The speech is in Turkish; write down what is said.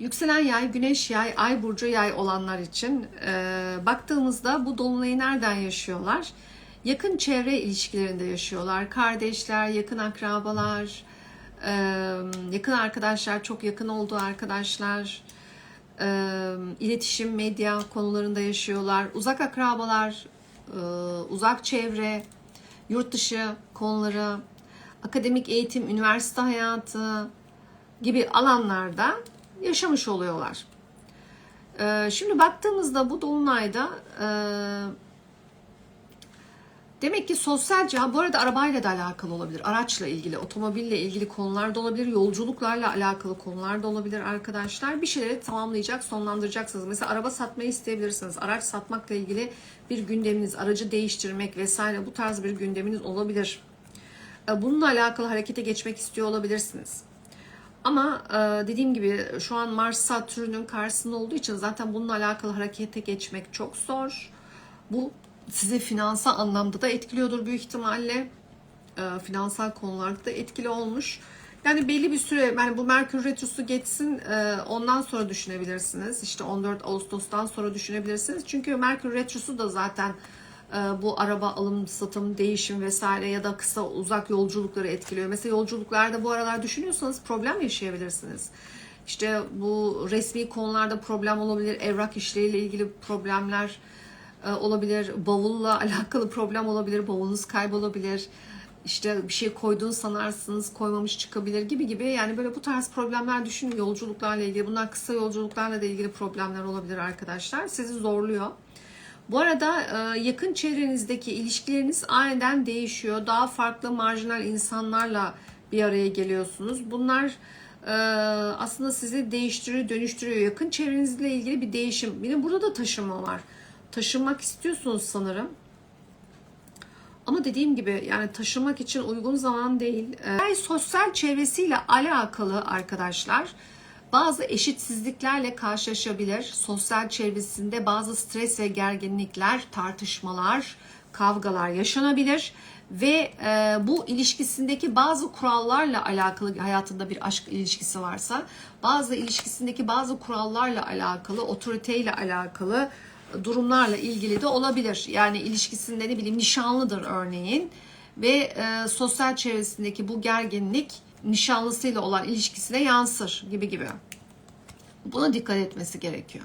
Yükselen yay, güneş yay, ay burcu yay olanlar için e, baktığımızda bu dolunayı nereden yaşıyorlar? Yakın çevre ilişkilerinde yaşıyorlar. Kardeşler, yakın akrabalar, e, yakın arkadaşlar, çok yakın olduğu arkadaşlar, e, iletişim, medya konularında yaşıyorlar. Uzak akrabalar, e, uzak çevre, yurt dışı konuları, akademik eğitim, üniversite hayatı gibi alanlarda yaşamış oluyorlar. Ee, şimdi baktığımızda bu dolunayda e, demek ki sosyal cihan bu arada arabayla da alakalı olabilir. Araçla ilgili, otomobille ilgili konular da olabilir. Yolculuklarla alakalı konular da olabilir arkadaşlar. Bir şeyleri tamamlayacak, sonlandıracaksınız. Mesela araba satmayı isteyebilirsiniz. Araç satmakla ilgili bir gündeminiz, aracı değiştirmek vesaire bu tarz bir gündeminiz olabilir. Ee, Bununla alakalı harekete geçmek istiyor olabilirsiniz. Ama e, dediğim gibi şu an Mars Satürn'ün karşısında olduğu için zaten bununla alakalı harekete geçmek çok zor. Bu sizi finansal anlamda da etkiliyordur büyük ihtimalle. E, finansal konularda da etkili olmuş. Yani belli bir süre yani bu Merkür Retrosu geçsin e, ondan sonra düşünebilirsiniz. İşte 14 Ağustos'tan sonra düşünebilirsiniz. Çünkü Merkür Retrosu da zaten bu araba alım, satım, değişim vesaire ya da kısa uzak yolculukları etkiliyor. Mesela yolculuklarda bu aralar düşünüyorsanız problem yaşayabilirsiniz. İşte bu resmi konularda problem olabilir, evrak işleriyle ilgili problemler e, olabilir, bavulla alakalı problem olabilir, bavulunuz kaybolabilir. İşte bir şey koyduğunu sanarsınız, koymamış çıkabilir gibi gibi. Yani böyle bu tarz problemler düşünün yolculuklarla ilgili. Bunlar kısa yolculuklarla da ilgili problemler olabilir arkadaşlar. Sizi zorluyor. Bu arada e, yakın çevrenizdeki ilişkileriniz aniden değişiyor. Daha farklı marjinal insanlarla bir araya geliyorsunuz. Bunlar e, aslında sizi değiştiriyor, dönüştürüyor. Yakın çevrenizle ilgili bir değişim. De burada da taşıma var. Taşınmak istiyorsunuz sanırım. Ama dediğim gibi yani taşımak için uygun zaman değil. Ee, sosyal çevresiyle alakalı arkadaşlar bazı eşitsizliklerle karşılaşabilir. Sosyal çevresinde bazı stres ve gerginlikler, tartışmalar, kavgalar yaşanabilir ve e, bu ilişkisindeki bazı kurallarla alakalı hayatında bir aşk ilişkisi varsa bazı ilişkisindeki bazı kurallarla alakalı, otoriteyle alakalı durumlarla ilgili de olabilir. Yani ilişkisinde ne bileyim nişanlıdır örneğin ve e, sosyal çevresindeki bu gerginlik nişanlısıyla olan ilişkisine yansır gibi gibi. Buna dikkat etmesi gerekiyor.